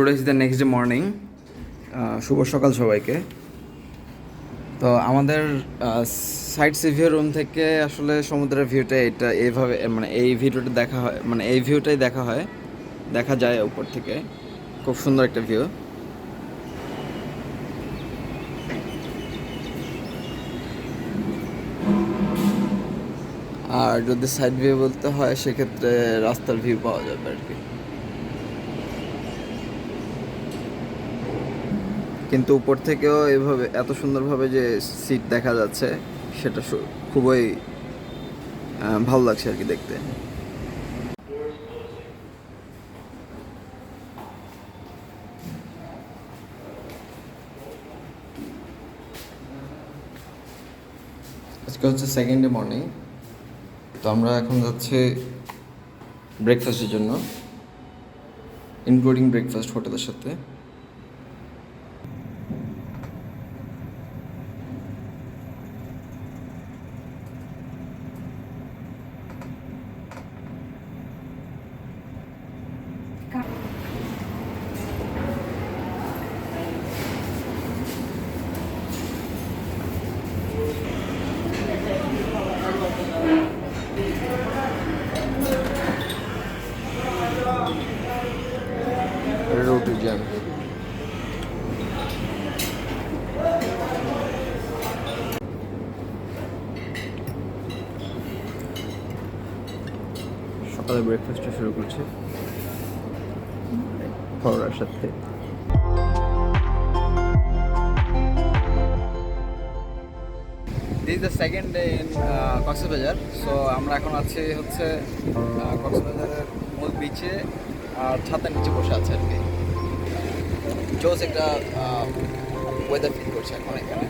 Today is the next day morning শুভ সকাল সবাইকে। তো আমাদের সাইড সিভিউ রুম থেকে আসলে সমুদ্রের ভিউটা এটা এইভাবে মানে এই ভিডিওটা দেখা হয় মানে এই ভিউটাই দেখা হয়। দেখা যায় উপর থেকে। খুব সুন্দর একটা ভিউ আর যদি সাইড ভিউ বলতে হয়, সেক্ষেত্রে রাস্তার ভিউ পাওয়া যাবে আর কি। কিন্তু উপর থেকেও এভাবে, এত সুন্দরভাবে যে সিট দেখা যাচ্ছে, সেটা খুবই ভালো লাগছে আর কি দেখতে। আজকে হচ্ছে সেকেন্ড ডে মর্নিং তো আমরা এখন যাচ্ছি ব্রেকফাস্টের জন্য ইনক্লুডিং ব্রেকফাস্ট হোটেলের সাথে। সকালে ব্রেকফাস্টটা শুরু করছি। পরোটার সাথে। This the second day in Cox's Bazar so আমরা এখন আছি হচ্ছে কক্সবাজারের মূল বিচে আর ছাতার নিচে বসে আছে আর কি। জোস একটা ওয়েদার ফিল করছে এখন এখানে।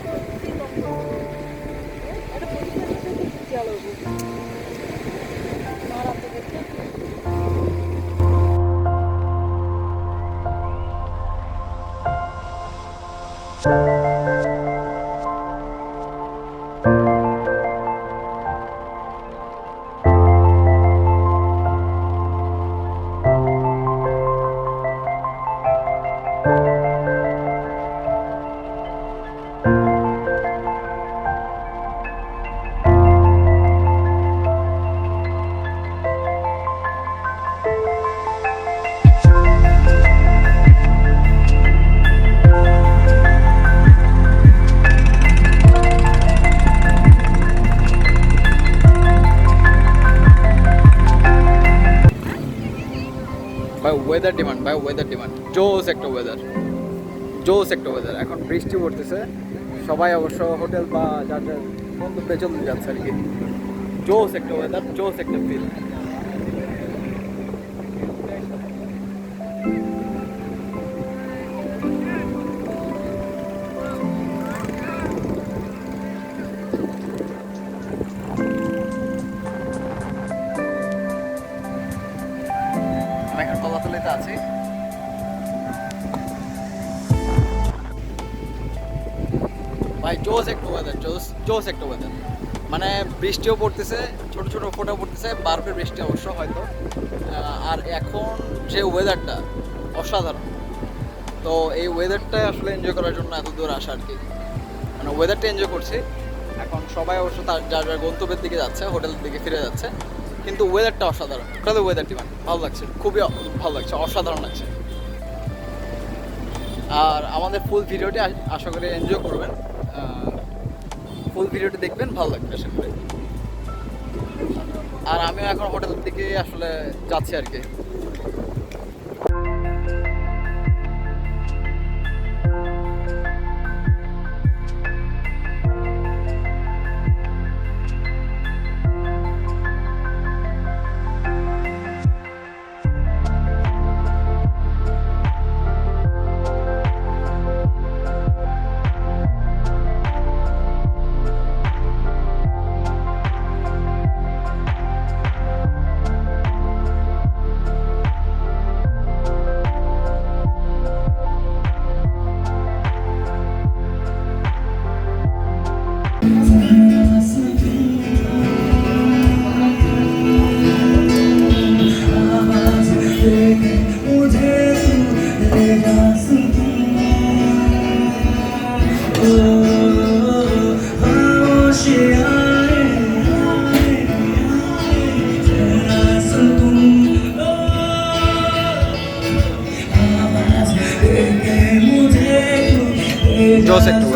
Weather demand by weather demand জোস একটা ওয়েদার জোস একটা ওয়েদার এখন বৃষ্টি পড়তেছে। সবাই অবশ্য হোটেল বা যার যার পেছন চলে যাচ্ছে আর কি। জোস একটা ওয়েদার জোস একটা ফিল আমি এখন কলাতলিতে আছি। ভাই জোস একটা ওয়েদার জোস জোস একটা ওয়েদার মানে বৃষ্টিও পড়তেছে, ছোট ছোট ফোঁটা পড়তেছে বারবার বৃষ্টি অবশ্য হয়তো। আর এখন যে ওয়েদারটা অসাধারণ। তো এই ওয়েদারটা আসলে এনজয় করার জন্য এত দূর আসা আর কি। মানে ওয়েদারটা এনজয় করছি। এখন সবাই অবশ্য তার যার যার গন্তব্যের দিকে যাচ্ছে, হোটেলের দিকে ফিরে যাচ্ছে। কিন্তু ওয়েদারটা অসাধারণ। ওটাতে ওয়েদার ডিমান্ড ভালো লাগছে। খুবই ভালো লাগছে। অসাধারণ লাগছে। আর আমাদের ফুল ভিডিওটি আশা করি এনজয় করবেন। ফুল ভিডিওটি দেখবেন, ভালো লাগবে আশা করি। আর আমিও এখন হোটেল থেকে আসলে যাচ্ছি আর কি। জোস একটা